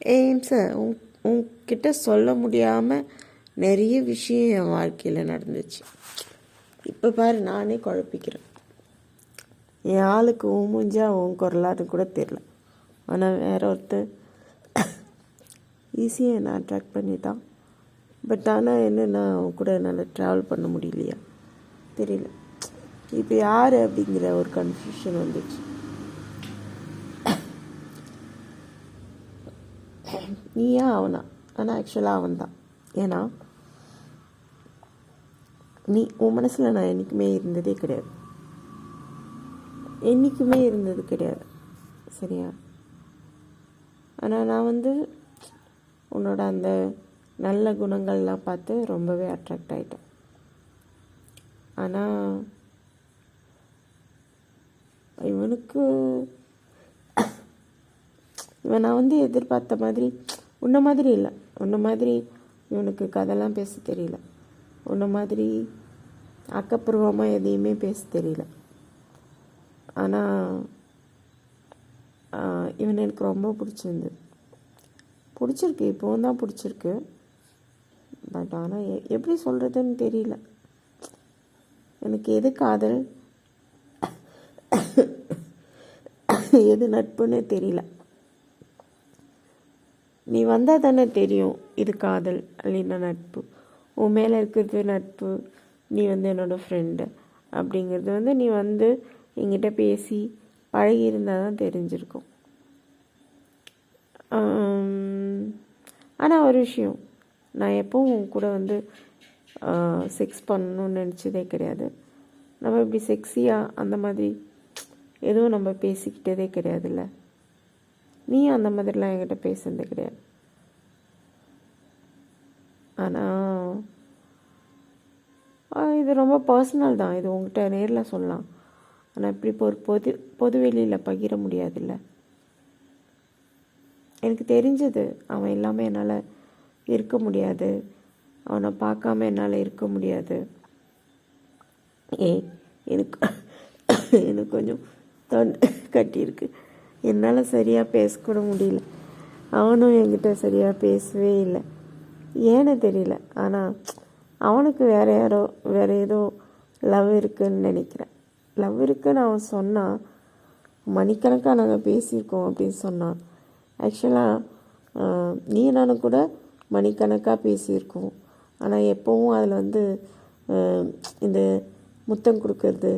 எய்ம்ஸ உன் உன்கிட்ட சொல்ல முடியாமல் நிறைய விஷயம் என் வாழ்க்கையில் நடந்துச்சு. இப்போ பாரு நானே குழப்பிக்கிறேன். என் ஆளுக்கு உன் மூஞ்சா உன் குரலான்னு கூட தெரில ஆனால் வேற ஒருத்தர் ஈஸியாக என்னை அட்ராக்ட் பண்ணிட்டான். பட் ஆனால் என்னென்னா அவன் கூட என்னால் ட்ராவல் பண்ண முடியலையா? தெரியல. இப்போ யார் அப்படிங்கிற ஒரு கன்ஃபியூஷன் வந்துச்சு. நீயா அவனா? ஆனால் ஆக்சுவலாக அவன் தான் ஏன்னா நீ உன் மனசில் நான் என்றைக்குமே இருந்ததே கிடையாது. என்றைக்குமே இருந்தது கிடையாது. சரியா? ஆனால் நான் வந்து உன்னோட அந்த நல்ல குணங்கள்லாம் பார்த்து ரொம்பவே அட்ராக்ட் ஆகிட்டேன் ஆனால் இவனுக்கு இவன் நான் வந்து எதிர்பார்த்த மாதிரி உன்ன மாதிரி இல்லை. உன்ன மாதிரி இவனுக்கு கதைலாம் பேச தெரியல. உன்ன மாதிரி ஆக்கப்பூர்வமாக எதையுமே பேச தெரியல. ஆனால் இவன் எனக்கு ரொம்ப பிடிச்சிருந்தது. பிடிச்சிருக்கு இப்போவும் தான் பிடிச்சிருக்கு. பட் ஆனால் எ- எப்படி சொல்கிறதுன்னு தெரியல. எனக்கு எது காதல்? எது நட்புன்னு தெரியல. நீ வந்தால் தானே தெரியும் இது காதல் இல்லைன்னா நட்பு. உன் மேலே இருக்கிறது நட்பு நீ வந்து என்னோடய ஃப்ரெண்டு அப்படிங்கிறது வந்து நீ வந்து என்கிட்ட பேசி பழகி இருந்தால் தான் தெரிஞ்சிருக்கும் ஆனால் ஒரு விஷயம் நான் எப்போவும் உன் கூட வந்து செக்ஸ் பண்ணணும்னு நினச்சதே கிடையாது. நம்ம இப்படி செக்ஸியாக அந்த மாதிரி எதுவும் நம்ம பேசிக்கிட்டதே கிடையாதுல்ல. நீ அந்த மாதிரிலாம் என்கிட்ட பேசுனது கிடையாது. ஆனால் இது ரொம்ப பர்சனல் தான். இது உங்ககிட்ட நேரில் சொல்லலாம். ஆனால் இப்படி இப்போ ஒரு பொது பொதுவெளியில் பகிர முடியாதுல்ல. எனக்கு தெரிஞ்சது அவன் இல்லாமல் என்னால் இருக்க முடியாது. அவனை பார்க்காம என்னால் இருக்க முடியாது. ஏ எனக்கு எனக்கு கொஞ்சம் தொண்டை கட்டியிருக்கு. என்னால் சரியாக பேசக்கூட முடியல. அவனும் என்கிட்ட சரியாக பேசவே இல்லை. ஏன்னு தெரியல. ஆனால் அவனுக்கு வேற யாரோ வேற ஏதோ லவ் இருக்குன்னு நினைக்கிறேன். லவ் இருக்குன்னு அவன் சொன்னான் மணிக்கணக்காக நாங்கள் பேசியிருக்கோம் அப்படின்னு சொன்னான் ஆக்சுவலாக நீ நானும் கூட மணிக்கணக்காக பேசியிருக்கோம். ஆனால் எப்போவும் அதில் வந்து இந்த முத்தம் கொடுக்கறது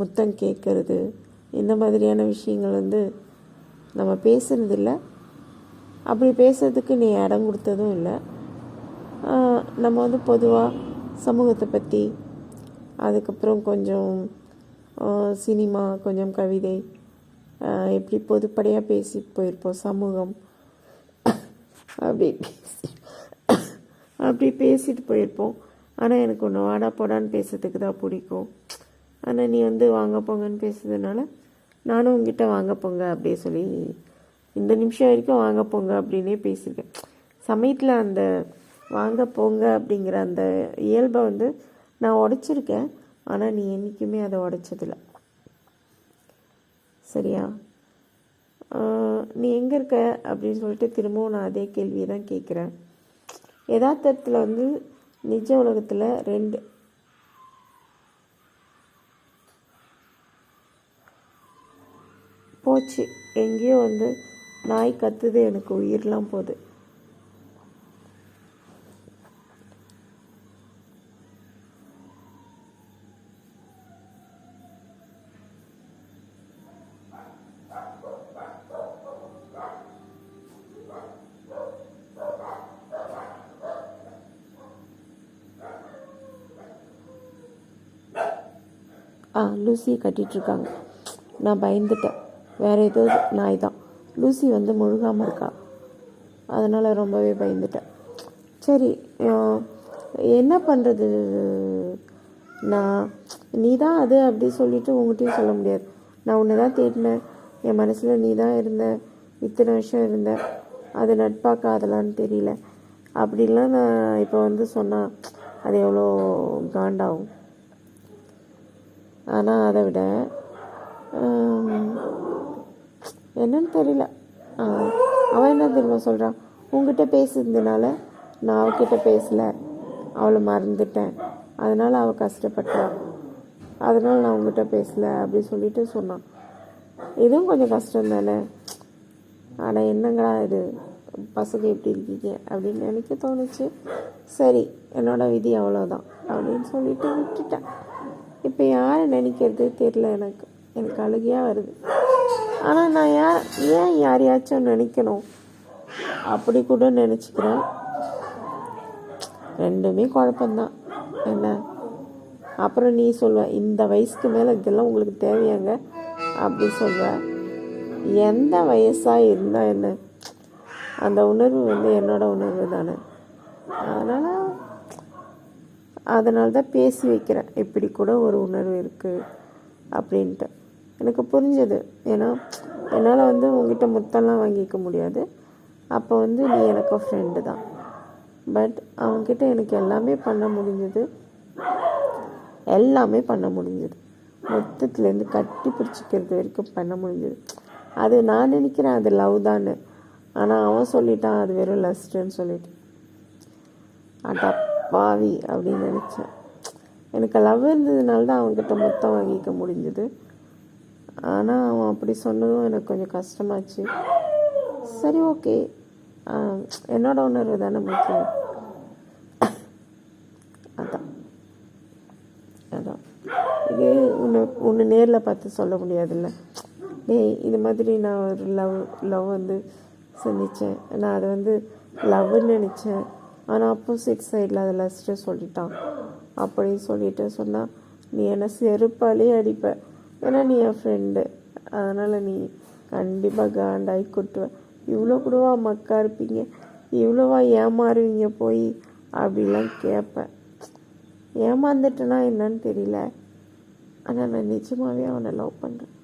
முத்தம் கேட்கறது இந்த மாதிரியான விஷயங்கள் வந்து நம்ம பேசுனதில்லை அப்படி பேசுறதுக்கு நீ இடம் கொடுத்ததும் இல்லை. நம்ம வந்து பொதுவாக சமூகத்தை பற்றி அதுக்கப்புறம் கொஞ்சம் சினிமா கொஞ்சம் கவிதை எப்படி பொதுப்படையாக பேசி போயிருப்போம் சமூகம். அப்படி பேசி அப்படி பேசிட்டு போயிருப்போம். ஆனால் எனக்கு ஒன்று வாடா போடான்னு பேசுறதுக்கு தான் பிடிக்கும். ஆனால் நீ வந்து வாங்க போங்கன்னு பேசுறதுனால நானும் உங்ககிட்ட வாங்க போங்க அப்படியே சொல்லி இந்த நிமிஷம் வரைக்கும் வாங்க போங்க அப்படின்னே பேசியிருக்கேன் சமயத்தில் அந்த வாங்க போங்க அப்படிங்கிற அந்த இயல்பை வந்து நான் உடைச்சிருக்கேன். ஆனால் நீ என்றைக்குமே அதை உடைச்சதில்ல. சரியா? நீ எங்கே இருக்க அப்படின்னு சொல்லிட்டு திரும்பவும் நான் அதே கேள்வியை தான் கேட்குறேன் யதார்த்தத்தில் வந்து நிஜ உலகத்தில் ரெண்டு போச்சு. எங்கேயோ வந்து நாய் கத்துது எனக்கு உயிரெலாம் போகுது ஆ லூசியை கட்டிகிட்ருக்காங்க நான் பயந்துட்டேன். வேறு ஏதோ நாய் தான் லூசி வந்து முழுகாமல் இருக்கா? அதனால் ரொம்பவே பயந்துட்டேன் சரி என்ன பண்ணுறது நான் நீ தான் அது அப்படி சொல்லிவிட்டு உங்கள்கிட்டயும் சொல்ல முடியாது. நான் உன்னை தான் தேடினேன். என் மனசில் நீ தான் இருந்த இத்தனை வருஷம் இருந்த அது நட்பா காதலான்னு தெரியல. அப்படிலாம் நான் இப்போ வந்து சொன்னால் அது எவ்வளோ காண்டாகும். ஆனால் அதை விட என்னன்னு தெரியல. ஆ, அவன் என்ன தெரியுமா சொல்கிறான் உங்ககிட்ட பேசுனதுனால நான் அவகிட்ட பேசலை. அவளை மறந்துட்டேன். அதனால் அவள் கஷ்டப்பட்டாள் அதனால் நான் உங்ககிட்ட பேசல அப்படின்னு சொல்லிட்டு சொன்னான் இதுவும் கொஞ்சம் கஷ்டம் தானே ஆனால் என்னங்கடா இது? பசங்க எப்படி இருக்கீங்க? அப்படின்னு எனக்கு தோணுச்சு. சரி என்னோட விதி அவ்வளோதான் அப்படின்னு சொல்லிட்டு விட்டுட்டேன். இப்போ யாரை நினைக்கிறது தெரில எனக்கு. எனக்கு அழுகையாக வருது. ஆனால் நான் யார் ஏன் யாரையாச்சும் நினைக்கணும்? அப்படி கூட நினச்சிக்கிறேன். ரெண்டுமே குழப்பந்தான் என்ன? அப்புறம் நீ சொல்வ இந்த வயசுக்கு மேலே இதெல்லாம் உங்களுக்கு தேவையாங்க? அப்படி சொல்வ எந்த வயசாக இருந்தால் என்ன? அந்த உணர்வு வந்து என்னோடய உணர்வு தானே. அதனால் அதனால தான் பேசி வைக்கிறேன். இப்படி கூட ஒரு உணர்வு இருக்குது அப்படின்ட்டு. எனக்கு புரிஞ்சது. ஏன்னா என்னால் வந்து உங்ககிட்ட முத்தம்லாம் வாங்கிக்க முடியாது. அப்போ வந்து நீ எனக்கு ஃப்ரெண்டு தான். பட் அவன்கிட்ட எனக்கு எல்லாமே பண்ண முடிஞ்சது. எல்லாமே பண்ண முடிஞ்சது. மொத்தத்துலேருந்து கட்டி பிடிச்சிக்கிறது வரைக்கும் பண்ண முடிஞ்சது. அது நான் நினைக்கிறேன் அது லவ் தான்னு. ஆனால் அவன் சொல்லிட்டான் அது வெறும் லஸ்ட்டுன்னு சொல்லிட்டு. அடா பாவி அப்படின்னு நினச்சேன். எனக்கு லவ் இருந்ததுனால தான் அவன்கிட்ட மொத்தம் வாங்கிக்க முடிஞ்சது. ஆனால் அவன் அப்படி சொன்னதும் எனக்கு கொஞ்சம் கஷ்டமாச்சு. சரி ஓகே. என்னோட உணர்வு தானே முக்கியம். அதான். அதான். இது உன்னை ஒன்று நேரில் பார்த்து சொல்ல முடியாதுல்ல. டேய் இது மாதிரி நான் ஒரு லவ் லவ் வந்து சந்தித்தேன் நான் அதை வந்து லவ்னு நினச்சேன். ஆனால் ஆப்போசிட் சைடில் அதை லஸ்ட்டு சொல்லிட்டான். அப்படின்னு சொல்லிட்டு சொன்னால் நீ என்ன செருப்பாலே அடிப்பேன் ஏன்னா நீ என் ஃப்ரெண்டு அதனால் நீ கண்டிப்பாக காண்டாகி கொட்டுவேன் இவ்வளோ கூடவா மக்கா இருப்பீங்க? இவ்வளோவா ஏமாறுவீங்க போய்? அப்படிலாம் கேட்பேன் ஏமாந்துட்டேன்னா என்னன்னு தெரியல. ஆனால் நான் நிஜமாகவே அவனை லவ் பண்ணுறேன்